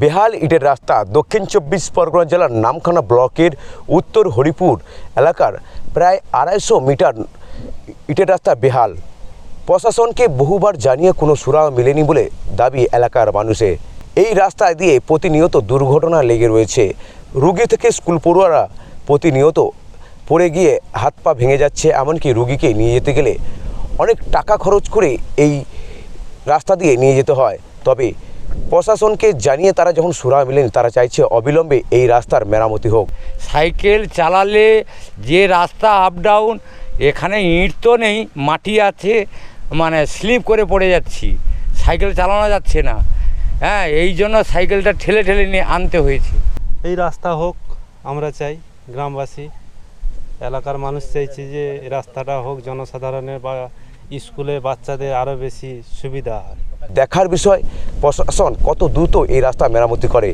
বেহাল ইটের রাস্তা দক্ষিণ চব্বিশ পরগনা জেলার নামখানা ব্লকের উত্তর হরিপুর এলাকার প্রায় আড়াইশো মিটার ইটের রাস্তা বেহাল। প্রশাসনকে বহুবার জানিয়ে কোনো সুরাহা মেলেনি বলে দাবি এলাকার মানুষের এই রাস্তা দিয়ে প্রতিনিয়ত দুর্ঘটনা লেগে রয়েছে। রুগী থেকে স্কুল পড়ুয়ারা প্রতিনিয়ত পড়ে গিয়ে হাত পা ভেঙে যাচ্ছে, এমনকি রুগীকে নিয়ে যেতে গেলে অনেক টাকা খরচ করে এই রাস্তা দিয়ে নিয়ে যেতে হয়। তবে প্রশাসনকে জানিয়ে তারা যখন সুরা মেলেনি তারা চাইছে অবিলম্বে এই রাস্তার মেরামতি হোক। সাইকেল চালালে যে রাস্তা আপ ডাউন এখানে ইঁট তো নেই মাটি আছে মানে স্লিপ করে পড়ে যাচ্ছি। সাইকেল চালানো যাচ্ছে না। হ্যাঁ এই জন্য সাইকেলটা ঠেলে ঠেলে নিয়ে আনতে হয়েছে। এই রাস্তা হোক আমরা চাই গ্রামবাসী এলাকার মানুষ চাইছে যে এই রাস্তাটা হোক জনসাধারণের বা স্কুলে বাচ্চাদের আরও বেশি সুবিধা হয়। দেখার বিষয়। প্রশাসন কত দ্রুত এই রাস্তা মেরামতি করে?